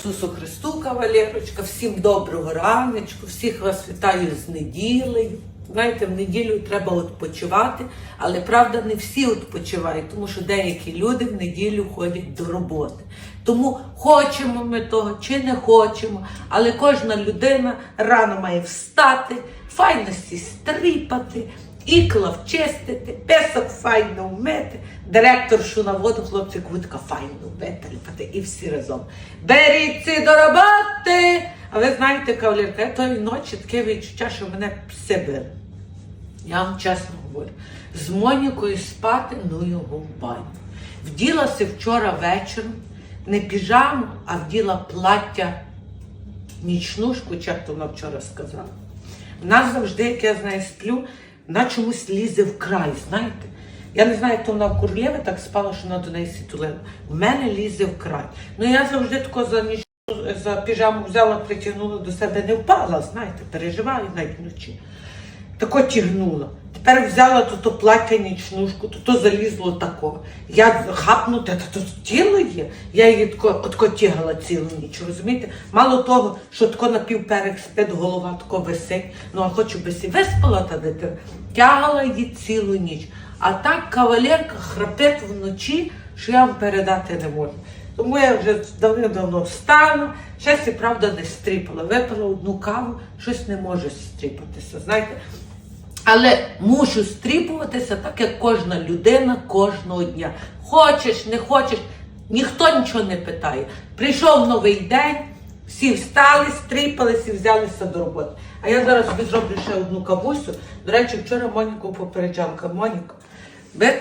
Ісусу Христу, кавалерочка, всім доброго раночку, всіх вас вітаю з неділею. Знаєте, в неділю треба відпочивати, але правда не всі відпочивають, тому що деякі люди в неділю ходять до роботи. Тому хочемо ми того чи не хочемо, але кожна людина рано має встати, файності стріпати, ікла вчистити, песок файно вмити, директоршу на воду, хлопці квитка файно виталіпати і всі разом. Беріться до роботи! А ви знаєте, кавалерка, я тої ночі таке відчуття, що мене пси били. Я вам чесно говорю, з Монікою спати, ну його в баню. Вділася вчора вечором, не піжаму, а вділа плаття нічнушку, як то вона вчора сказала. В нас завжди, як я з нею сплю, вона чомусь лізе в край, знаєте. Я не знаю, як то вона в Курлєві так спала, що вона до неї сітулила. В мене лізе в край. Ну я завжди тако за ніч за піжаму взяла, притягнула до себе, не впала, знаєте, переживаю навіть вночі. Тако тягнула. Тепер взяла то, то плаття нічнушку, то, то залізло тако. Я хапнута, та то тіло є. Я її тако, тягала цілу ніч, розумієте? Мало того, що тако напівперек спить, голова тако висить. Ну а хочу би сі виспала та дитина. Тягала її цілу ніч. А так кавалерка храпить вночі, що я вам передати не можу. Тому я вже давно-давно встала, щось і правда не стріпала. Випила одну каву, щось не може стріпатися. Знаєте, але мушу стріпуватися так, як кожна людина кожного дня. Хочеш, не хочеш, ніхто нічого не питає. Прийшов новий день, всі встали, стріпалися і взялися до роботи. А я зараз зроблю ще одну кавусю. До речі, вчора Моніку попереджала. Моніка, ви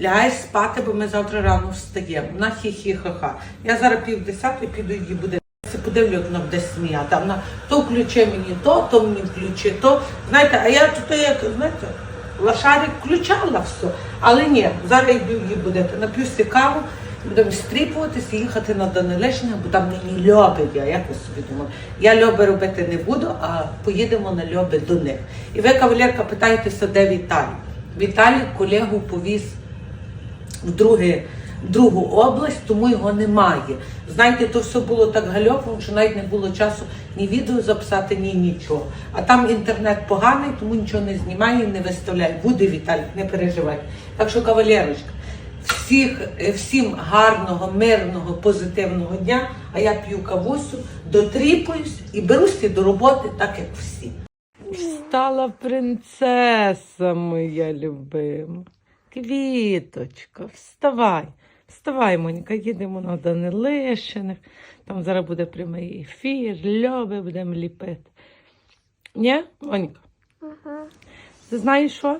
лягай спати, бо ми завтра рано встаємо. На хі-хі-ха-ха. Я зараз пів десятої піду її буде. Це подивлю, як вона буде сміяти. Вона то включи мені то, то мені включи то. Знаєте, а я тут як, знаєте, лошарик включала все. Але ні, зараз йду її будете. Нап'юся каву, будемо стріпуватися, їхати на Данилишне, бо там нині льоби є, як ви собі думали. Я льоби робити не буду, а поїдемо на льоби до них. І ви, кавалерка, питаєтеся, де Віталій. Віталій колегу повіз в друге, другу область, тому його немає. Знаєте, то все було так гальопово, що навіть не було часу ні відео записати, ні нічого. А там інтернет поганий, тому нічого не знімає і не виставляє. Буде Віталік, не переживайте. Так що, кавалерочка, всіх, е, всім гарного, мирного, позитивного дня. А я п'ю кавусю, дотріпуюсь і беруся до роботи, так як всі. Стала принцеса моя любима. Квіточка, вставай, вставай, Моніка, їдемо на Данилишиних. Там зараз буде прямий ефір, льоби будемо ліпити. Ні, Моніка? Ти знаєш що?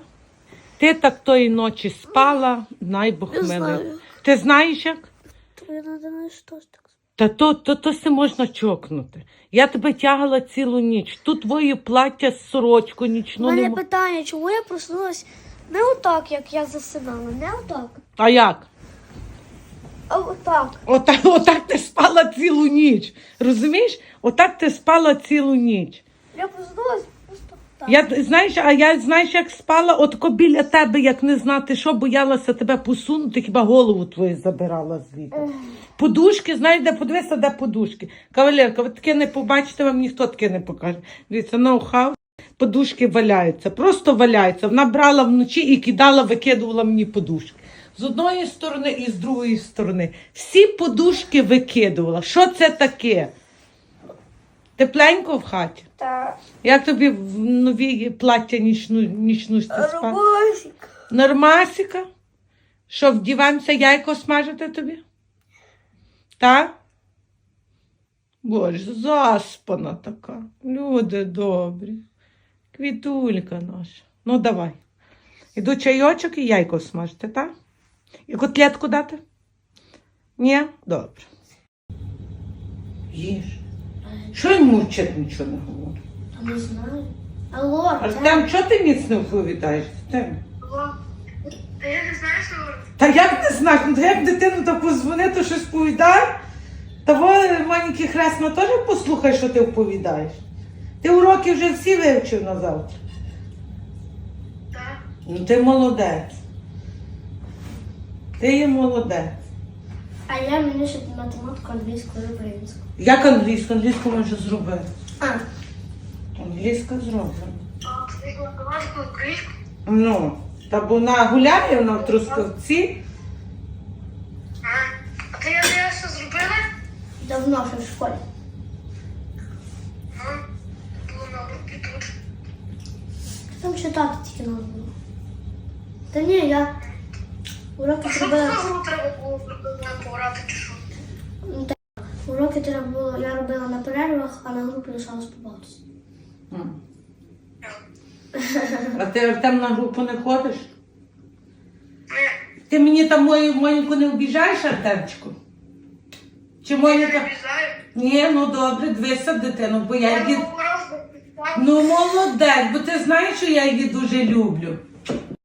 Ти так тої ночі спала, най Бог Я милий. знаю. Ти знаєш як? Так. Та то, то, то се можна чокнути. Я тебе тягала цілу ніч. Тут твоє плаття з сорочку У мене не питання, чому я проснулась не отак, як я засинала, не отак, А як? Отак. Отак, отак ти спала цілу ніч. Розумієш? Отак ти спала цілу ніч. Я проснулась просто так. Я знаєш, а я знаєш, як спала, отко біля тебе, як не знати, що боялася тебе посунути, хіба голову твою забирала звідти. Подушки, знаєш, де подивися, де подушки. Кавалерка, ви таке не побачите, вам ніхто таке не покаже. Дивіться, ноу-хау. Подушки валяються, просто валяються. Вона брала вночі і кидала, викидувала мені подушки. З одної сторони і з другої сторони. Всі подушки викидувала. Що це таке? Тепленько в хаті? Та Як тобі в новій плаття нічну, нічнушці спати? робосик. Нормасіка? Що, вдіваємося яйко смажити тобі? Так? Боже, заспана така. Люди добрі. Квітулька наша. Ну, давай. Іду чайочок і яйко смажити, так? І котлетку дати? Ні? Добре. Їж. Що йому вчити нічого не говорить? Та не знаю. Алло. Артем, чого ти ніц не відповідаєш? Артем? Алло. Та я не знаю, що говорити. Та як не знаєш, ну та як дитину то позвони, то щось повідає? Та во маленький хресно теж послухай, що ти оповідаєш. Ти уроки вже всі вивчив на завтра. Так. Ну ти молодець. Ти є молодець. А я мені ще математику, англійську і українську. Як англійську? Англійську ми вже зробили. А, Англійська зроблена. А, ти математику українську? Ну, та бо вона гуляє, вона в трускавці. А, ти ЯДС зробила? давно ще в школі. Ну, було на групі тут. Там читати тільки надо було. Та ні, я уроки треба було пограти чи що? Ну, так, Уроки треба було, я робила на перервах, а на групі лишалось побавитися. М. А ти Артем на групу не ходиш? Ти мені там мою Моніку не обіжаєш, Артемчику? Чи не Моніка? обіцяю. Ні, ну добре, дивися дитину, бо я Я її. Ну молодець, бо ти знаєш, що я її дуже люблю.